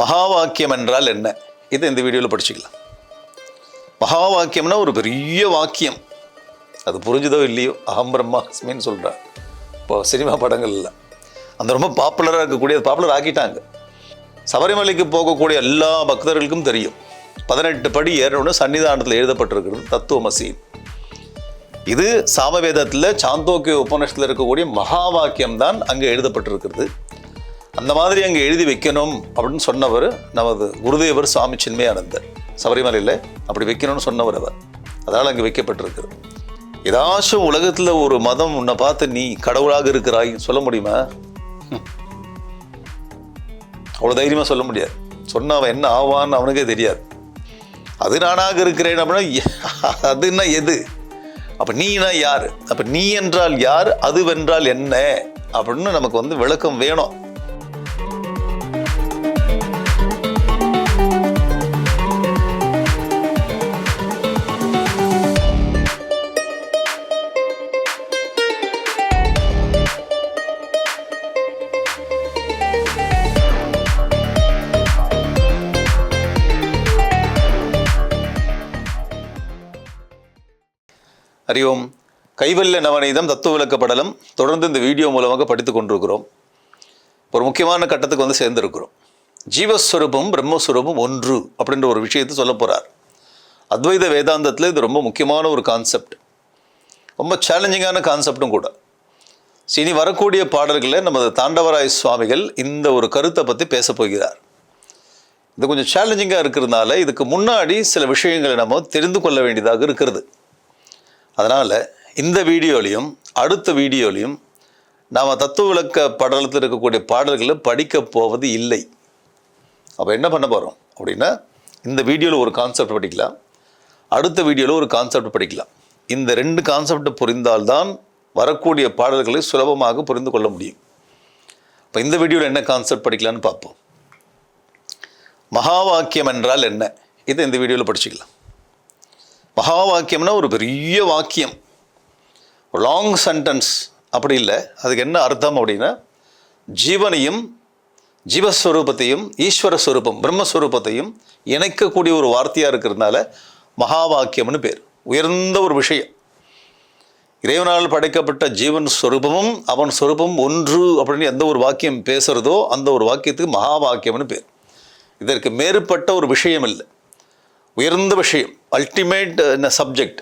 மகா வாக்கியம் என்றால் என்ன? இது இந்த வீடியோவில் படிச்சுக்கலாம். மகா வாக்கியம்னா ஒரு பெரிய வாக்கியம். அது புரிஞ்சுதோ இல்லையோ? அகம் பிரம்மாஸ்மின்னு சொல்கிறார் இப்போ சினிமா படங்கள்ல. அந்த ரொம்ப பாப்புலராக இருக்கக்கூடிய பாப்புலர் ஆக்கிட்டாங்க. சபரிமலைக்கு போகக்கூடிய எல்லா பக்தர்களுக்கும் தெரியும். பதினெட்டு படி ஏறணும்னு சன்னிதானத்தில் எழுதப்பட்டிருக்கிறது தத்துவமசி இது சாமவேதத்தில் சாந்தோக்கிய உபநிஷத்தில் இருக்கக்கூடிய மகா வாக்கியம் தான் அங்கே எழுதப்பட்டிருக்கிறது. அந்த மாதிரி அங்கே எழுதி வைக்கணும் அப்படின்னு சொன்னவர் நமது குருதேவர் சுவாமி சின்மயானந்தர். சபரிமலையில் அப்படி வைக்கணும்னு சொன்னவர் அவர். அதனால் அங்கே வைக்கப்பட்டிருக்குது ஏதாச்சும் உலகத்தில் ஒரு மதம் உன்னை பார்த்து நீ கடவுளாக இருக்கிறாய் சொல்ல முடியுமா? அவ்வளோ தைரியமாக சொல்ல முடியாது. சொன்ன அவன் என்ன ஆவான்னு அவனுக்கே தெரியாது. அது நானாக இருக்கிறேன் அப்படின்னா எ- அதுன்னா எது? அப்போ நீனா யார்? அப்போ நீ என்றால் யார்? அதுவென்றால் என்ன? அப்படின்னு நமக்கு வந்து விளக்கம் வேணும். அறிவோம். கைவல்ய நவநீதம் தத்துவ விளக்கப்படலம். தொடர்ந்து இந்த வீடியோ மூலமாக படித்து கொண்டிருக்கிறோம். ஒரு முக்கியமான கட்டத்துக்கு வந்து சேர்ந்திருக்கிறோம். ஜீவஸ்வரூபம் பிரம்மஸ்வரூபம் ஒன்று அப்படின்ற ஒரு விஷயத்தை சொல்ல போகிறார் அத்வைத வேதாந்தத்தில் இது ரொம்ப முக்கியமான ஒரு கான்செப்ட் ரொம்ப சேலஞ்சிங்கான கான்செப்டும் கூட. இனி வரக்கூடிய பாடல்களில் நமது தாண்டவராய சுவாமிகள் இந்த ஒரு கருத்தை பற்றி பேச போகிறார். இது கொஞ்சம் சேலஞ்சிங்காக இருக்கிறதுனால இதுக்கு முன்னாடி சில விஷயங்களை நம்ம தெரிந்து கொள்ள வேண்டியதாக இருக்கிறது. அதனால் இந்த வீடியோலையும் அடுத்த வீடியோலையும் நாம் தத்துவ விளக்க படலத்தில் இருக்கக்கூடிய பாடல்களை படிக்க போவது இல்லை. அப்போ என்ன பண்ண போகிறோம் அப்படின்னா இந்த வீடியோவில் ஒரு கான்செப்ட் படிக்கலாம். அடுத்த வீடியோவில் ஒரு கான்செப்ட் படிக்கலாம். இந்த ரெண்டு கான்செப்டை புரிந்தால்தான் வரக்கூடிய பாடல்களை சுலபமாக புரிந்து கொள்ள முடியும். இப்போ இந்த வீடியோவில் என்ன கான்செப்ட் படிக்கலான்னு பார்ப்போம். மகா வாக்கியம் என்றால் என்ன? இதை இந்த வீடியோவில் படிச்சுக்கலாம். மகா வாக்கியம்னா ஒரு பெரிய வாக்கியம். லாங் சென்டென்ஸ் அப்படி இல்லை. அதுக்கு என்ன அர்த்தம் அப்படின்னா ஜீவனையும் ஜீவஸ்வரூபத்தையும் ஈஸ்வர ஸ்வரூபம் பிரம்மஸ்வரூபத்தையும் இணைக்கக்கூடிய ஒரு வார்த்தையாக இருக்கிறதுனால மகா வாக்கியம்னு பேர். உயர்ந்த ஒரு விஷயம். இறைவனால் படைக்கப்பட்ட ஜீவன் ஸ்வரூபமும் அவன் ஸ்வரூபம் ஒன்று அப்படின்னு எந்த ஒரு வாக்கியம் பேசுகிறதோ அந்த ஒரு வாக்கியத்துக்கு மகா வாக்கியம்னு பேர். இதற்கு மேற்பட்ட ஒரு விஷயம் இல்லை. உயர்ந்த விஷயம் அல்டிமேட் uh, சப்ஜெக்ட்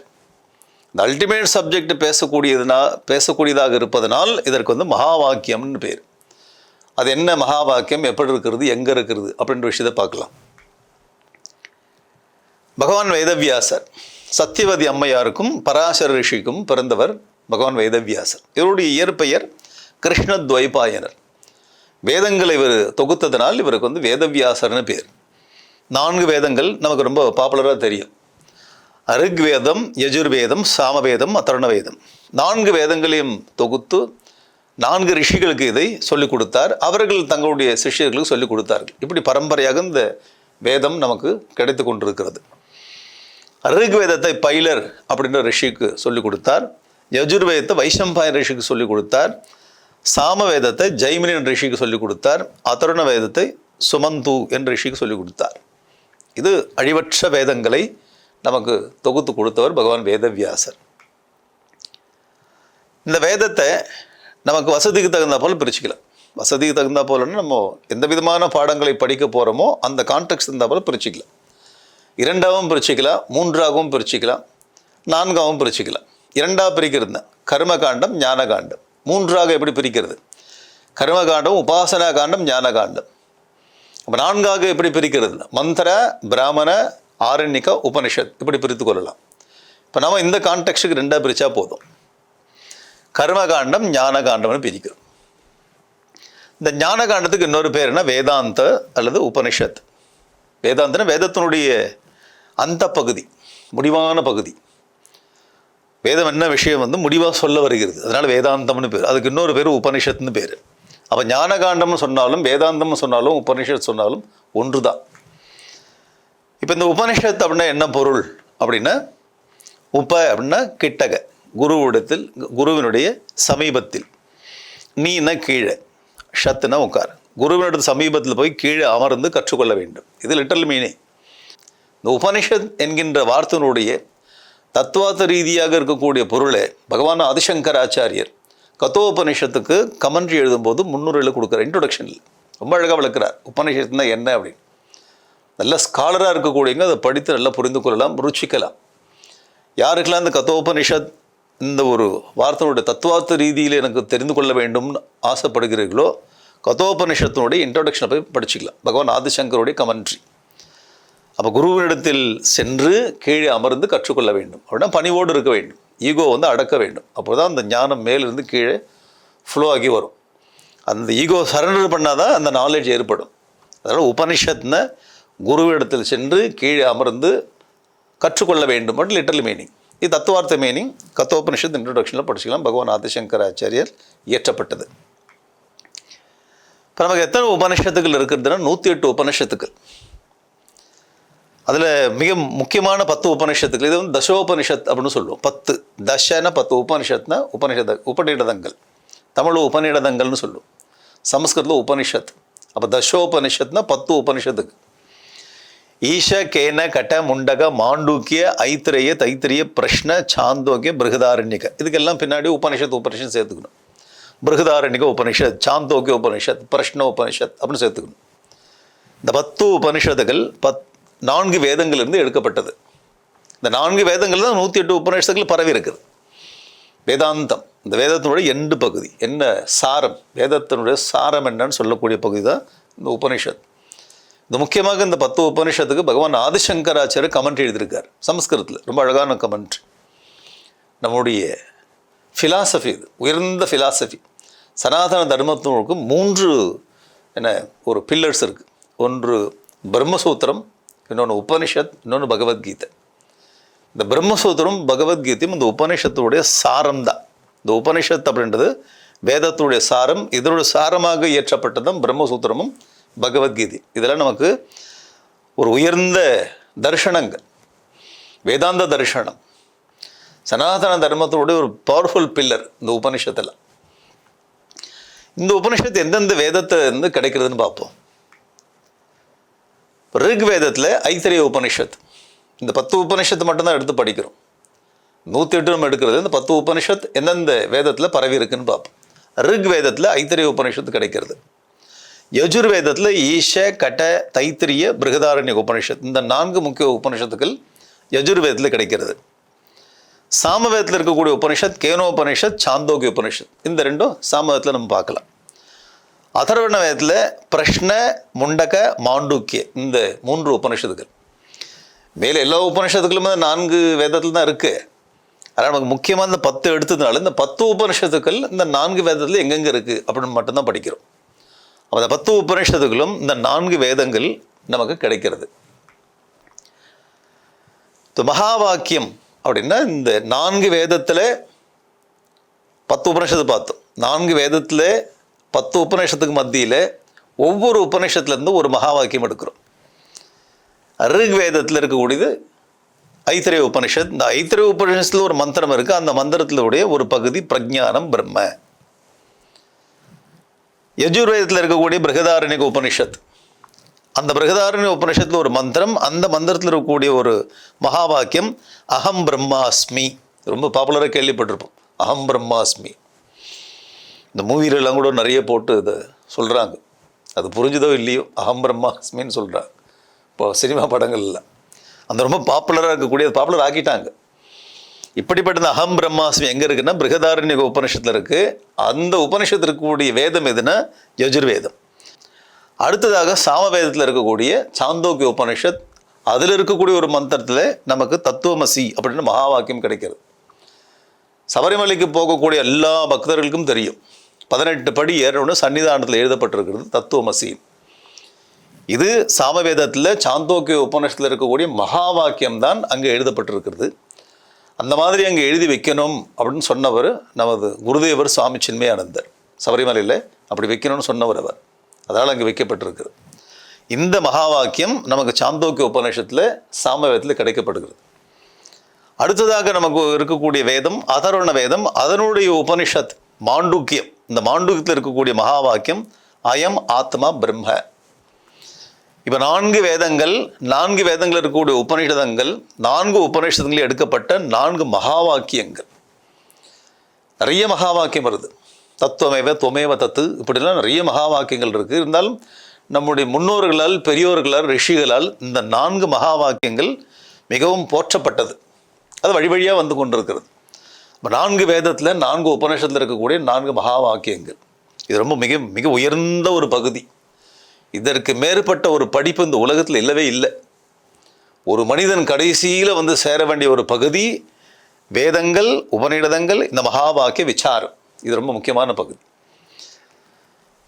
இந்த அல்டிமேட் சப்ஜெக்ட் பேசக்கூடியதுனா பேசக்கூடியதாக இருப்பதனால் இதற்கு வந்து மகா வாக்கியம்னு பேர். அது என்ன மகா வாக்கியம் எப்படி இருக்கிறது எங்கே இருக்கிறது அப்படின்ற விஷயத்தை பார்க்கலாம். பகவான் வேதவியாசர் சத்தியவதி அம்மையாருக்கும் பராசர ரிஷிக்கும் பிறந்தவர் பகவான் வேதவியாசர். இவருடைய இயற்பெயர் கிருஷ்ணத்வைபாயனர். வேதங்களை இவர் தொகுத்ததனால் இவருக்கு வந்து வேதவியாசர்னு பேர். நான்கு வேதங்கள் நமக்கு ரொம்ப பாப்புலராக தெரியும். அருக்வேதம் யஜுர்வேதம் சாமவேதம் அதர்ண வேதம் நான்கு வேதங்களையும் தொகுத்து நான்கு ரிஷிகளுக்கு இதை சொல்லிக் கொடுத்தார். அவர்கள் தங்களுடைய சிஷ்யர்களுக்கு சொல்லிக் கொடுத்தார்கள். இப்படி பரம்பரையாக இந்த வேதம் நமக்கு கிடைத்து கொண்டிருக்கிறது. ரிக்வேதத்தை பைலர் அப்படின்ற ரிஷிக்கு சொல்லிக் கொடுத்தார். யஜுர்வேதத்தை வைஷம்பாய ரிஷிக்கு சொல்லிக் கொடுத்தார். சாமவேதத்தை ஜெய்மினின் ரிஷிக்கு சொல்லிக் கொடுத்தார். அதருண வேதத்தை சுமந்து என்ற ரிஷிக்கு சொல்லிக் கொடுத்தார். இது அழிவற்ற வேதங்களை நமக்கு தொகுத்து கொடுத்தவர் பகவான் வேதவியாசர். இந்த வேதத்தை நமக்கு வசதிக்கு தகுந்த போல் பிரிச்சுக்கலாம் வசதிக்கு தகுந்த போலன்னா நம்ம எந்த விதமான பாடங்களை படிக்க போகிறோமோ அந்த கான்டெக்ட் தகுந்த போல் பிரிச்சுக்கலாம் இரண்டாகவும் பிரிச்சுக்கலாம் மூன்றாகவும் பிரிச்சுக்கலாம் நான்காகவும் பிரிச்சுக்கலாம் இரண்டாக பிரிக்கிறது தான் கர்மகாண்டம் ஞானகாண்டம். மூன்றாக எப்படி பிரிக்கிறது? கர்மகாண்டம் உபாசனா காண்டம் ஞானகாண்டம். அப்போ நான்காக எப்படி பிரிக்கிறது? மந்திர பிராமண ஆரண்யக உபனிஷத் இப்படி பிரித்து கொள்ளலாம். இப்போ நம்ம இந்த கான்டெக்ட்டுக்கு ரெண்டாக பிரித்தா போதும். கர்மகாண்டம் ஞானகாண்டம்னு பிரிக்கிறோம். இந்த ஞானகாண்டத்துக்கு இன்னொரு பேர் என்ன? வேதாந்த அல்லது உபனிஷத். வேதாந்தன வேதத்தினுடைய அந்த பகுதி முடிவான பகுதி. வேதம் என்ன விஷயம் வந்து முடிவாக சொல்ல வருகிறது. அதனால் வேதாந்தம்னு பேர். அதுக்கு இன்னொரு பேர் உபனிஷத்னு பேர். அப்போ ஞானகாண்டம்னு சொன்னாலும் வேதாந்தம்னு சொன்னாலும் உபனிஷத் சொன்னாலும் ஒன்று தான் இப்போ இந்த உபனிஷத் அப்படின்னா என்ன பொருள்? அப்படின்னா உப அப்படின்னா கிட்டக. குருவிடத்தில் குருவினுடைய சமீபத்தில். நீனா கீழே. ஷத்துனா உட்கார். குருவினோட சமீபத்தில் போய் கீழே அமர்ந்து கற்றுக்கொள்ள வேண்டும். இது லிட்டல் மீனிங் இந்த உபனிஷத் என்கின்ற வார்த்தையினுடைய தத்துவார்த்த ரீதியாக இருக்கக்கூடிய பொருளை பகவான் ஆதிசங்கராச்சாரியர் கத்தோபனிஷத்துக்கு கமெண்ட்ரி எழுதும்போது முன்னுரையில் கொடுக்குற இன்ட்ரொடக்ஷனில் ரொம்ப அழகாக விளக்குறார். உபநிஷத்துனா என்ன அப்படின்னு. நல்ல ஸ்காலராக இருக்கக்கூடியவங்க அதை படித்து நல்லா புரிந்து கொள்ளலாம் ருச்சிக்கலாம். யாருக்கெல்லாம் இந்த கத்தோபனிஷத் இந்த ஒரு வார்த்தையுடைய தத்துவார்த்த ரீதியில் எனக்கு தெரிந்து கொள்ள வேண்டும்னு ஆசைப்படுகிறீர்களோ கதோபனிஷத்தினுடைய இன்ட்ரொடக்ஷனை போய் படிச்சுக்கலாம். பகவான் ஆதிசங்கருடைய கமெண்ட்ரி. அப்போ குருவினிடத்தில் சென்று கீழே அமர்ந்து கற்றுக்கொள்ள வேண்டும். அப்படின்னா பணிவோடு இருக்க வேண்டும். ஈகோ வந்து அடக்க வேண்டும். அப்போ தான் அந்த ஞானம் மேலிருந்து கீழே ஃப்ளோ ஆகி வரும். அந்த ஈகோ சரண்டர் பண்ணால் தான் அந்த நாலேஜ் ஏற்படும். அதனால் உபனிஷத்ன குருவிடத்தில் சென்று கீழே அமர்ந்து கற்றுக்கொள்ள வேண்டும் மட்டும் லிட்டரல் மீனிங் இது தத்துவார்த்த மீனிங் கத்தோபனிஷத் இன்ட்ரொடக்ஷனில் படிச்சுக்கலாம். பகவான் ஆதிசங்கராச்சாரியர் இயற்றப்பட்டது. இப்போ நமக்கு எத்தனை உபனிஷத்துக்கள் இருக்கிறதுனா நூற்றி எட்டு உபனிஷத்துக்கள். அதில் மிக முக்கியமான பத்து உபநிஷத்துக்கள். இது வந்து தசோபனிஷத் அப்படின்னு சொல்லுவோம். பத்து. தசன பத்து உபனிஷத்னா உபனிஷத உபநிடதங்கள். தமிழ் உபநிடதங்கள்னு சொல்லுவோம். சமஸ்கிருதத்தில் உபனிஷத் அப்போ தசோபனிஷத்னா பத்து உபனிஷத்துக்கு ஈஷ கேன கட முண்டக மாண்டூக்கிய ஐத்திரைய தைத்திரிய பிரஷ்ன சாந்தோக்கிய பிருகதாரண்யக. இதுக்கெல்லாம் பின்னாடி உபனிஷத் உபனிஷத் சேர்த்துக்கணும். பிருகதாரண்யக உபனிஷத் சாந்தோக்கிய உபனிஷத் பிரஷ்ன உபனிஷத் அப்படின்னு சேர்த்துக்கணும். இந்த பத்து உபனிஷத்துகள் பத் நான்கு வேதங்கள்லேருந்து எடுக்கப்பட்டது. இந்த நான்கு வேதங்கள் தான் நூற்றி எட்டு உபநிஷத்துக்கள் பரவி இருக்குது. வேதாந்தம் இந்த வேதத்தினுடைய எண்டு பகுதி என்ன சாரம் வேதத்தினுடைய சாரம் என்னன்னு சொல்லக்கூடிய பகுதி தான் இந்த உபனிஷத் இந்த முக்கியமாக இந்த பத்து உபனிஷத்துக்கு பகவான் ஆதிசங்கராச்சாரியர் கமெண்ட் எழுதியிருக்கார் சமஸ்கிருதத்தில் ரொம்ப அழகான கமெண்ட் நம்முடைய ஃபிலாசபி இது உயர்ந்த ஃபிலாசபி சனாதன தர்மத்தினுக்கு மூன்று என்ன ஒரு பில்லர்ஸ் இருக்குது ஒன்று பிரம்மசூத்திரம் இன்னொன்று உபனிஷத் இன்னொன்று பகவத்கீதை. இந்த பிரம்மசூத்திரம் பகவத்கீதையும் இந்த உபனிஷத்துடைய சாரம் தான் இந்த உபனிஷத் அப்படின்றது வேதத்துடைய சாரம் இதனுடைய சாரமாக இயற்றப்பட்டதும் பிரம்மசூத்திரமும் பகவத்கீதை. இதெல்லாம் நமக்கு ஒரு உயர்ந்த தர்ஷனங்கள் வேதாந்த தரிசனம். சனாதன தர்மத்தோடைய ஒரு பவர்ஃபுல் பில்லர் இந்த உபனிஷத்தில் இந்த உபனிஷத்து எந்தெந்த வேதத்தை இருந்து கிடைக்கிறதுன்னு பார்ப்போம். ரிக்வேதத்தில் ஐத்திரிய உபனிஷத். இந்த பத்து உபனிஷத்து மட்டும்தான் எடுத்து படிக்கிறோம். நூற்றி எட்டு நம்ம எடுக்கிறது இந்த பத்து உபனிஷத் எந்தெந்த வேதத்தில் பரவி இருக்குன்னு பார்ப்போம். ரிக்வேதத்தில் ஐத்திரிய உபனிஷத்து கிடைக்கிறது. யஜுர்வேதத்தில் ஈஷ கட தைத்திரிய பிருகதாரண்ய உபனிஷத். இந்த நான்கு முக்கிய உபனிஷத்துக்கள் யஜுர்வேதத்தில் கிடைக்கிறது. சாமவேதத்தில் இருக்கக்கூடிய உபனிஷத் கேனோபனிஷத் சாந்தோகி உபனிஷத். இந்த ரெண்டும் சாமவேதத்தில் நம்ம பார்க்கலாம். அதர்வண வேதத்தில் பிரஷ்ன முண்டக மாண்டூக்கிய இந்த மூன்று உபனிஷத்துகள் மேலே எல்லா உபனிஷத்துக்களுமே நான்கு வேதத்தில் தான் இருக்குது ஆனால் நமக்கு முக்கியமாக இந்த பத்து எடுத்ததுனால இந்த பத்து உபனிஷத்துக்கள் இந்த நான்கு வேதத்தில் எங்கெங்கே இருக்குது அப்படின்னு மட்டும்தான் படிக்கிறோம் அப்போ அந்த பத்து உபனிஷத்துக்களும் இந்த நான்கு வேதங்கள் நமக்கு கிடைக்கிறது இப்போ மகா வாக்கியம் அப்படின்னா இந்த நான்கு வேதத்தில் பத்து உபனிஷத்து பார்த்தோம் நான்கு வேதத்தில் பத்து உபநிஷத்துக்கு மத்தியில் ஒவ்வொரு உபநிஷத்துலேருந்து ஒரு மகா வாக்கியம் எடுக்கிறோம். ரிக்வேதத்தில் இருக்கக்கூடியது ஐத்திரிய உபனிஷத் இந்த ஐத்திரிய உபனிஷத்தில் ஒரு மந்திரம் இருக்குது அந்த மந்திரத்திலுடைய ஒரு பகுதி பிரஜானம் பிரம்ம. யஜுர்வேதத்தில் இருக்கக்கூடிய பிரகதாரண்யக உபனிஷத் அந்த பிரகதாரண்ய உபனிஷத்தில் ஒரு மந்திரம் அந்த மந்திரத்தில் இருக்கக்கூடிய ஒரு மகா வாக்கியம் அகம் பிரம்மாஸ்மி. ரொம்ப பாப்புலராக கேள்விப்பட்டிருப்போம். அகம் பிரம்மாஸ்மி. இந்த மூவிலெல்லாம் கூட நிறைய போட்டு இதை சொல்கிறாங்க அது புரிஞ்சுதோ இல்லையோ அகம் பிரம்மாஸ்மின்னு சொல்கிறாங்க இப்போ சினிமா படங்கள்ல. அந்த ரொம்ப பாப்புலராக இருக்கக்கூடிய பாப்புலர் ஆக்கிட்டாங்க. இப்படிப்பட்ட இந்த அகம் பிரம்மாஸ்மி எங்கே இருக்குன்னா பிருகதாரண்ய உபனிஷத்தில் இருக்குது அந்த உபனிஷத்தில் இருக்கக்கூடிய வேதம் எதுனா யஜுர்வேதம். அடுத்ததாக சாமவேதத்தில் இருக்கக்கூடிய சாந்தோக்கிய உபனிஷத் அதில் இருக்கக்கூடிய ஒரு மந்திரத்தில் நமக்கு தத்துவமசி அப்படின்னு மகா வாக்கியம் கிடைக்கிறது. சபரிமலைக்கு போகக்கூடிய எல்லா பக்தர்களுக்கும் தெரியும். பதினெட்டு படி ஏறணும்னு சன்னிதானத்தில் எழுதப்பட்டிருக்கிறது தத்துவமசி இது சாமவேதத்தில் சாந்தோக்கிய உபநிஷத்தில் இருக்கக்கூடிய மகா வாக்கியம் தான் அங்கே எழுதப்பட்டிருக்கிறது. அந்த மாதிரி அங்கே எழுதி வைக்கணும் அப்படின்னு சொன்னவர் நமது குருதேவர் சுவாமி சின்மயானந்தர். சபரிமலையில் அப்படி வைக்கணும்னு சொன்னவர் அவர். அதனால் அங்கே வைக்கப்பட்டிருக்கிறது. இந்த மகா வாக்கியம் நமக்கு சாந்தோக்கிய உபநிஷத்தில் சாமவேதத்தில் கிடைக்கப்படுகிறது. அடுத்ததாக நமக்கு இருக்கக்கூடிய வேதம் அதர்வண வேதம் அதனுடைய உபனிஷத் மாண்டூக்கியம். இந்த மாண்டூகத்தில் இருக்கக்கூடிய மகா வாக்கியம் அயம் ஆத்மா பிரம்ம. இப்போ நான்கு வேதங்கள் நான்கு வேதங்கள் இருக்கக்கூடிய உபநிஷதங்கள் நான்கு உபநிஷதங்களில் எடுக்கப்பட்ட நான்கு மகா வாக்கியங்கள் நிறைய மகா வாக்கியம் வருது. தத்துவமேவ துவமேவ தத்து இப்படிலாம் நிறைய மகா வாக்கியங்கள் இருக்குது இருந்தாலும் நம்முடைய முன்னோர்களால் பெரியோர்களால் ரிஷிகளால் இந்த நான்கு மகா வாக்கியங்கள் மிகவும் போற்றப்பட்டது. அது வழி வழியாக வந்து கொண்டிருக்கிறது. இப்போ நான்கு வேதத்தில் நான்கு உபநிஷத்தில் இருக்கக்கூடிய நான்கு மகா வாக்கியங்கள். இது ரொம்ப மிக மிக உயர்ந்த ஒரு பகுதி. இதற்கு மேற்பட்ட ஒரு படிப்பு இந்த உலகத்தில் இல்லவே இல்லை. ஒரு மனிதன் கடைசியில் வந்து சேர வேண்டிய ஒரு பகுதி வேதங்கள் உபநிடதங்கள் இந்த மகா வாக்கிய விசாரம். இது ரொம்ப முக்கியமான பகுதி.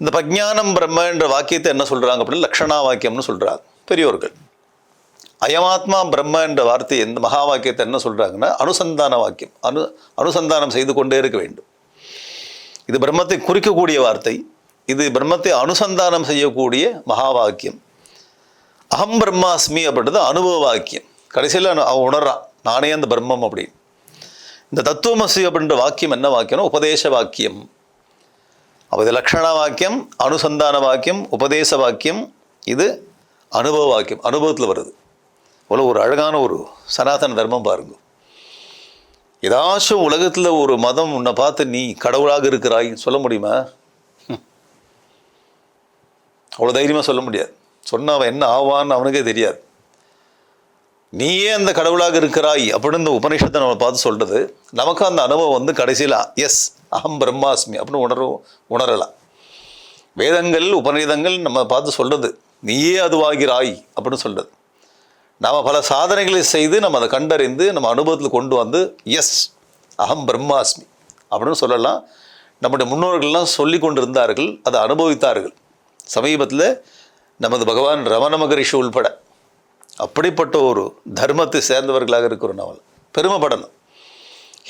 இந்த பஜ்ஞானம் பிரம்ம என்ற வாக்கியத்தை என்ன சொல்கிறாங்க அப்படின்னா லக்ஷணா வாக்கியம்னு சொல்கிறாங்க பெரியோர்கள். அயமாத்மா பிரம்ம என்ற வார்த்தை எந்த மகா வாக்கியத்தை என்ன சொல்கிறாங்கன்னா அனுசந்தான வாக்கியம். அனு அனுசந்தானம் செய்து கொண்டே இருக்க வேண்டும். இது பிரம்மத்தை குறிக்கக்கூடிய வார்த்தை. இது பிரம்மத்தை அனுசந்தானம் செய்யக்கூடிய மகா வாக்கியம் அகம் பிரம்மாஸ்மி அப்படின்றது அனுபவ வாக்கியம். கடைசியில் அவன் உணர்றான் நானே அந்த பிரம்மம் அப்படின்னு. இந்த தத்துவமசி அப்படின்ற வாக்கியம் என்ன வாக்கியம்னா உபதேச வாக்கியம். அப்போ இது லக்ஷண வாக்கியம் அனுசந்தான வாக்கியம் உபதேச வாக்கியம் இது அனுபவ வாக்கியம் அனுபவத்தில் வருது. அவ்வளோ ஒரு அழகான ஒரு சனாதன தர்மம் பாருங்க. ஏதாச்சும் உலகத்தில் ஒரு மதம் உன்னை பார்த்து நீ கடவுளாக இருக்கிறாய் சொல்ல முடியுமா? அவ்வளோ தைரியமாக சொல்ல முடியாது. சொன்ன அவன் என்ன ஆவான்னு அவனுக்கே தெரியாது. நீயே அந்த கடவுளாக இருக்கிறாய் அப்படின்னு இந்த உபநிஷத்தை நம்ம பார்த்து சொல்கிறது நமக்கு அந்த அனுபவம் வந்து கடைசியில் எஸ் அகம் பிரம்மாஸ்மி அப்படின்னு உணர்வு உணரலாம். வேதங்கள் உபநிதங்கள் நம்ம பார்த்து சொல்கிறது நீயே அதுவாகிறாய் அப்படின்னு சொல்கிறது நாம் பல சாதனைகளை செய்து நம்ம அதை கண்டறிந்து நம்ம அனுபவத்தில் கொண்டு வந்து எஸ் அகம் பிரம்மாஸ்மி அப்படின்னு சொல்லலாம். நம்முடைய முன்னோர்கள்லாம் சொல்லி கொண்டிருந்தார்கள் அதை அனுபவித்தார்கள். சமீபத்தில் நமது பகவான் ரமண மகரிஷி உள்பட அப்படிப்பட்ட ஒரு தர்மத்தை சேர்ந்தவர்களாக இருக்கிறோம் நாவல் பெருமைப்படணும்.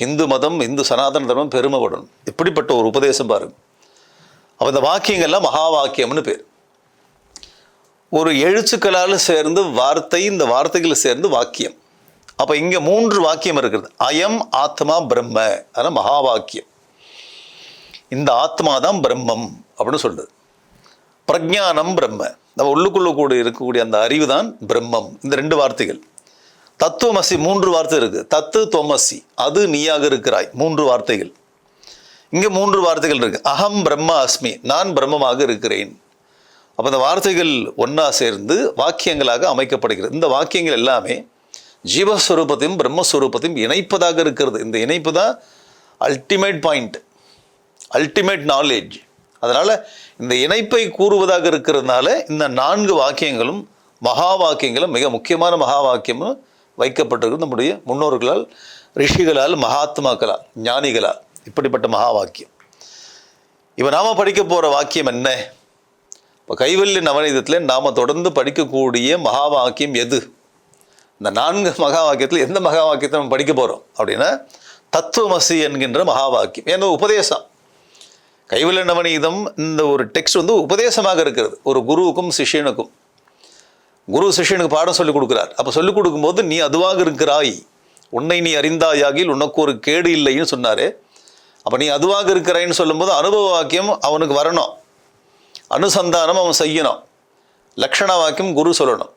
இந்து மதம் இந்து சனாதன தர்மம் பெருமைப்படணும். இப்படிப்பட்ட ஒரு உபதேசம் பாருங்கள் அப்போ இந்த வாக்கியங்கள்லாம் மகா வாக்கியம்னு பேர். ஒரு எழுத்துக்களால் சேர்ந்து வார்த்தை இந்த வார்த்தைகளை சேர்ந்து வாக்கியம். அப்போ இங்கே மூன்று வாக்கியம் இருக்கிறது அயம் ஆத்மா பிரம்ம. அதான் மகா வாக்கியம் இந்த ஆத்மா தான் பிரம்மம் அப்படின்னு சொல்லுது பிரஜானம் பிரம்ம. நம்ம உள்ளுக்குள்ளே கூட இருக்கக்கூடிய அந்த அறிவு தான் பிரம்மம். இந்த ரெண்டு வார்த்தைகள். தத்துவமசி மூன்று வார்த்தை இருக்குது தத்து தொமசி அது நீயாக இருக்கிறாய். மூன்று வார்த்தைகள். இங்கே மூன்று வார்த்தைகள் இருக்குது அகம் பிரம்ம அஸ்மி. நான் பிரம்மமாக இருக்கிறேன். அப்போ இந்த வார்த்தைகள் ஒன்றா சேர்ந்து வாக்கியங்களாக அமைக்கப்படுகிறது. இந்த வாக்கியங்கள் எல்லாமே ஜீவஸ்வரூபத்தையும் பிரம்மஸ்வரூபத்தையும் இணைப்பதாக இருக்கிறது. இந்த இணைப்பு தான் அல்டிமேட் பாயிண்ட் அல்டிமேட் நாலேஜ் அதனால் இந்த இணைப்பை கூறுவதாக இருக்கிறதுனால இந்த நான்கு வாக்கியங்களும் மகா வாக்கியங்களும் மிக முக்கியமான மகா வாக்கியமும் வைக்கப்பட்டிருக்கு நம்முடைய முன்னோர்களால் ரிஷிகளால் மகாத்மாக்களால் ஞானிகளால் இப்படிப்பட்ட மகா வாக்கியம். இப்போ நாம் படிக்க போகிற வாக்கியம் என்ன? இப்போ கைவல்ய நவநீதத்தில் நாம் தொடர்ந்து படிக்கக்கூடிய மகா வாக்கியம் எது? இந்த நான்கு மகா வாக்கியத்தில் எந்த மகா வாக்கியத்தை நம்ம படிக்க போகிறோம் அப்படின்னா தத்துவமசி என்கின்ற மகா வாக்கியம் ஏன்னா உபதேசம். கைவல்ய நவநீதம் இந்த ஒரு டெக்ஸ்ட் வந்து உபதேசமாக இருக்கிறது. ஒரு குருவுக்கும் சிஷ்யனுக்கும். குரு சிஷ்யனுக்கு பாடம் சொல்லிக் கொடுக்குறார். அப்போ சொல்லிக் கொடுக்கும்போது நீ அதுவாக இருக்கிறாய். உன்னை நீ அறிந்தாயாகில் உனக்கு ஒரு கேடு இல்லைன்னு சொன்னார். அப்போ நீ அதுவாக இருக்கிறாய்ன்னு சொல்லும்போது அனுபவ வாக்கியம் அவனுக்கு வரணும். அனுசந்தானம் அவன் செய்யணும். லக்ஷண வாக்கியம் குரு சொல்லணும்.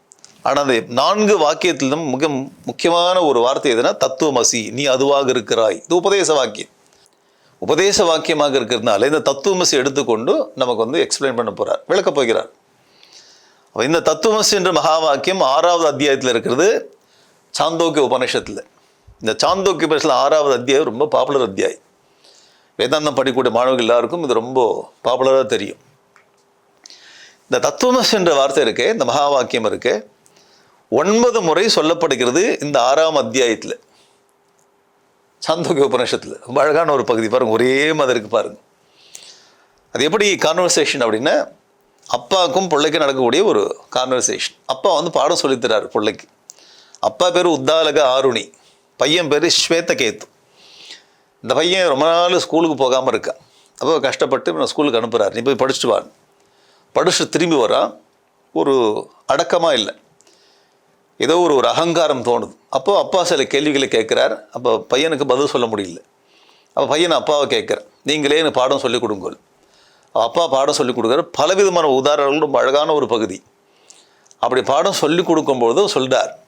ஆனால் அந்த நான்கு வாக்கியத்திலும் மிக முக்கியமான ஒரு வார்த்தை எதுனா தத்துவமசி நீ அதுவாக இருக்கிறாய். இது உபதேச வாக்கியம். உபதேச வாக்கியமாக இருக்கிறதுனால இந்த தத்துவமசி எடுத்துக்கொண்டு நமக்கு வந்து எக்ஸ்பிளைன் பண்ண போகிறார் விளக்கப் போகிறார். அப்ப இந்த தத்துவமசி என்ற மகா வாக்கியம் ஆறாவது அத்தியாயத்தில் இருக்கிறது சாந்தோக்கிய உபநிஷத்தில். இந்த சாந்தோக்கிய உபநிஷத்தில் ஆறாவது அத்தியாயம் ரொம்ப பாப்புலர் அத்தியாயம். வேதாந்தம் படிக்கக்கூடிய மாணவர்கள் எல்லாருக்கும் இது ரொம்ப பாப்புலராக தெரியும். இந்த தத்துவமஸ் என்ற வார்த்தை இருக்கு இந்த மகா வாக்கியம் இருக்கு ஒன்பது முறை சொல்லப்படுகிறது இந்த ஆறாம் அத்தியாயத்தில். சாந்தோக்கிய உபநிஷத்தில் ரொம்ப அழகான ஒரு பகுதி பாருங்க ஒரே மாதிரி இருக்கு பாருங்க. அது எப்படி கான்வர்சேஷன் அப்படின்னா அப்பாவுக்கும் பிள்ளைக்கும் நடக்கக்கூடிய ஒரு கான்வர்சேஷன் அப்பா வந்து பாடம் சொல்லித்தரார் பிள்ளைக்கு. அப்பா பேர் உத்தாலக ஆருணி பையன் பேர் ஸ்வேதகேத்து இந்த பையன் ரொம்ப நாள் ஸ்கூலுக்கு போகாமல் இருக்கான் அப்போ கஷ்டப்பட்டு இவனை ஸ்கூலுக்கு அனுப்புகிறார் நீ போய் படிச்சுட்டு வான்னு. படிச்சுட்டு திரும்பி வரான் ஒரு அடக்கமாக இல்லை. ஏதோ ஒரு ஒரு அகங்காரம் தோணுது. அப்போ அப்பா சில கேள்விகளை கேட்குறார். அப்போ பையனுக்கு பதில் சொல்ல முடியல. அப்போ பையன் அப்பாவை கேட்குறேன் நீங்களே எனக்கு பாடம் சொல்லிக் கொடுங்கள். அப்பா பாடம் சொல்லிக் கொடுக்குற பலவிதமான உதாரணங்கள் ரொம்ப அழகான ஒரு பகுதி. அப்படி பாடம் சொல்லிக் கொடுக்கும்போது சொல்கிறார்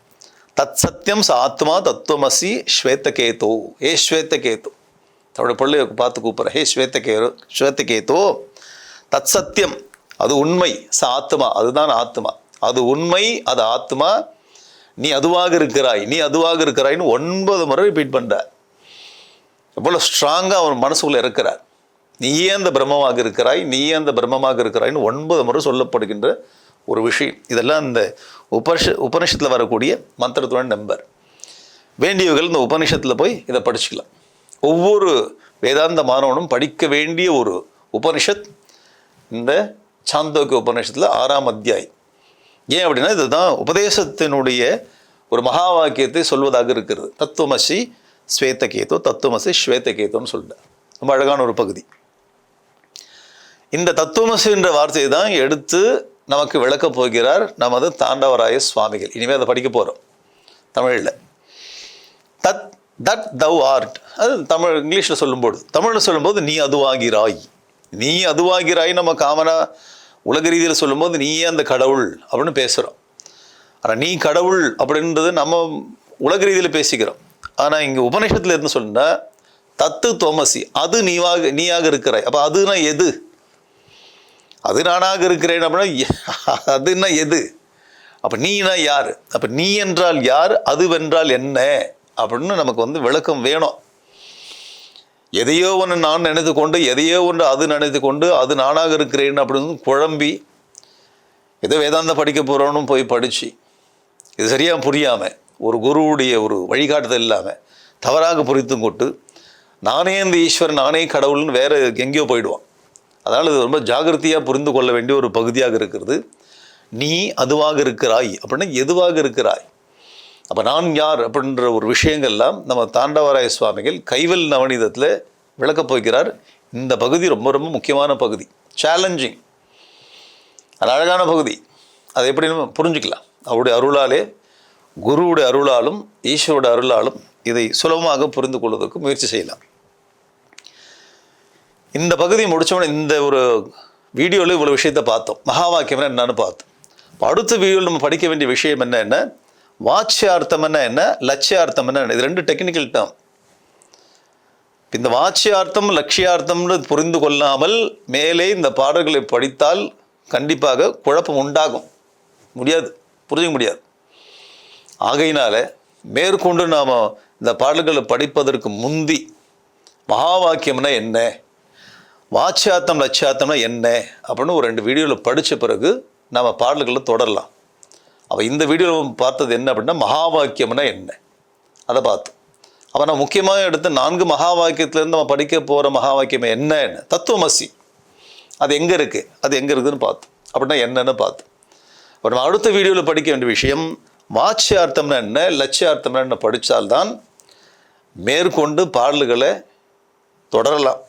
தத் சத்தியம் ச ஆத்மா தத்துவமசி ஸ்வேத்தகேதோ. ஏ ஸ்வேத்தகேது? தன்னோட பிள்ளைய பார்த்து கூப்பிட்ற ஹே ஸ்வேத்தகே ஸ்வேத்தகேதோ? தத் சத்தியம் அது உண்மை. ச ஆத்மா அதுதான் ஆத்மா அது உண்மை அது ஆத்மா நீ அதுவாக இருக்கிறாய் நீ அதுவாக இருக்கிறாய்ன்னு ஒன்பது முறை ரிப்பீட் பண்ணுறார் எவ்வளோ ஸ்ட்ராங்காக அவன் மனசுக்குள்ளே இருக்கிறார். நீயே அந்த பிரம்மமாக இருக்கிறாய் நீயே அந்த பிரம்மமாக இருக்கிறாய்ன்னு ஒன்பது முறை சொல்லப்படுகின்ற ஒரு விஷயம். இதெல்லாம் இந்த உபனிஷ உபனிஷத்தில் வரக்கூடிய மந்திரத்துடன் நம்பர். வேண்டியவர்கள் இந்த உபனிஷத்தில் போய் இதை படிச்சுக்கலாம். ஒவ்வொரு வேதாந்த மாணவனும் படிக்க வேண்டிய ஒரு உபனிஷத் இந்த சாந்தோக்கிய உபநிஷத்தில் ஆறாம் அத்தியாயம் ஏன் அப்படின்னா இதுதான் உபதேசத்தினுடைய ஒரு மகா வாக்கியத்தை சொல்வதாக இருக்கிறது. தத்துவமசி ஸ்வேத்தகேதோ தத்துவமசி ஸ்வேத்தகேதோன்னு சொல்லிட்டார் ரொம்ப அழகான ஒரு பகுதி. இந்த தத்துவமசின்ற வார்த்தையை தான் எடுத்து நமக்கு விளக்கப் போகிறார் நமது தாண்டவராய சுவாமிகள். இனிமேல் அதை படிக்க போகிறோம் தமிழில். தத் தட் தவ் ஆர்ட். அது தமிழ் இங்கிலீஷில் சொல்லும்போது. தமிழில் சொல்லும்போது நீ அதுவாகிறாய். நீ அதுவாகிறாய் நம்ம காமனாக உலக ரீதியில் சொல்லும்போது நீயே அந்த கடவுள் அப்படின்னு பேசுகிறோம் ஆனால் நீ கடவுள் அப்படின்றது நம்ம உலக ரீதியில் பேசிக்கிறோம். ஆனால் இங்கே உபநிஷத்தில் இருந்து சொன்னா தத்து தோமசி அது நீவாக நீயாக இருக்கிறாய். அப்போ அதுனா எது? அது நானாக இருக்கிறேன் அப்படின்னா அதுனா அதுன்னா எது? அப்போ நீனா யார்? அப்போ நீ என்றால் யார்? அதுவென்றால் என்ன? அப்படின்னு நமக்கு வந்து விளக்கம் வேணும். எதையோ ஒன்று நான் நினைத்து கொண்டு எதையோ ஒன்று அது நினைத்து கொண்டு அது நானாக இருக்கிறேன் அப்படின்னு குழம்பி ஏதோ வேதாந்த படிக்க போகிறோன்னு போய் படித்து இது சரியாக புரியாமல் ஒரு குருவுடைய ஒரு வழிகாட்டுதல் இல்லாமல் தவறாக புரித்தும் கொண்டு நானே இந்த ஈஸ்வரன் நானே கடவுள்னு வேறு எங்கேயோ போயிடுவான். அதனால் இது ரொம்ப ஜாகிரதையாக புரிந்து கொள்ள வேண்டிய ஒரு பகுதியாக இருக்கிறது. நீ அதுவாக இருக்கிறாய் அப்படின்னா எதுவாக இருக்கிறாய்? அப்போ நான் யார் அப்படின்ற ஒரு விஷயங்கள்லாம் நம்ம தாண்டவராய சுவாமிகள் கைவல் நவநீதத்தில் விளக்கப் போகிறார். இந்த பகுதி ரொம்ப ரொம்ப முக்கியமான பகுதி. சேலஞ்சிங் அது அழகான பகுதி. அதை எப்படி நம்ம புரிஞ்சுக்கலாம்? அவருடைய அருளாலே குருவுடைய அருளாலும் ஈஸ்வரோட அருளாலும் இதை சுலபமாக புரிந்து கொள்வதற்கு முயற்சி செய்யலாம். இந்த பகுதி முடிச்சோடனே இந்த ஒரு வீடியோவில் இவ்வளோ விஷயத்தை பார்த்தோம். மகா வாக்கியம் என்னென்னு பார்த்தோம். அடுத்த வீடியோவில் நம்ம படிக்க வேண்டிய விஷயம் என்னென்ன என்ன வாட்சியார்த்தம் என்ன? என்ன லட்சியார்த்தம் என்ன? இது ரெண்டு டெக்னிக்கல் டேர்ம் இந்த வாட்சியார்த்தம் லட்சியார்த்தம்னு புரிந்து கொள்ளாமல் மேலே இந்த பாடல்களை படித்தால் கண்டிப்பாக குழப்பம் உண்டாகும். முடியாது. புரிஞ்சுக்க முடியாது. ஆகையினால மேற்கொண்டு நாம் இந்த பாடல்களை படிப்பதற்கு முந்தி மகா வாக்கியம்னா என்ன? வாட்சியார்த்தம் லட்சியார்த்தம்னா என்ன? அப்படின்னு ஒரு ரெண்டு வீடியோவில் படித்த பிறகு நம்ம பாடல்களை தொடரலாம். அப்போ இந்த வீடியோவில் பார்த்தது என்ன அப்படின்னா மகா வாக்கியம்னா என்ன? அதை பார்த்தோம் அப்போ நான் முக்கியமாக எடுத்து நான்கு மகா வாக்கியத்திலேருந்து நம்ம படிக்க போகிற மகா வாக்கியம் என்ன? என்ன? தத்துவமசி. அது எங்கே இருக்குது அது எங்கே இருக்குதுன்னு பார்த்தோம் அப்படின்னா என்னென்னு பார்த்தோம் இப்போ நம்ம அடுத்த வீடியோவில் படிக்க வேண்டிய விஷயம் வாட்சியார்த்தம்னா என்ன? லட்சியார்த்தம்னா என்ன? படித்தால்தான் மேற்கொண்டு பாடல்களை தொடரலாம்.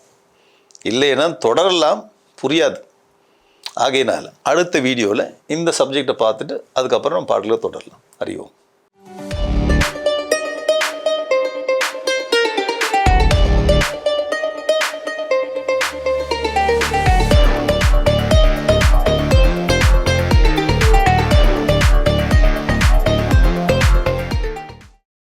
இல்லைன்னா தொடரலாம் புரியாது. ஆகையினால் அடுத்த வீடியோவில் இந்த சப்ஜெக்டை பார்த்துட்டு அதுக்கப்புறம் நம்ம பாடல்களை தொடரலாம். அறிவோம்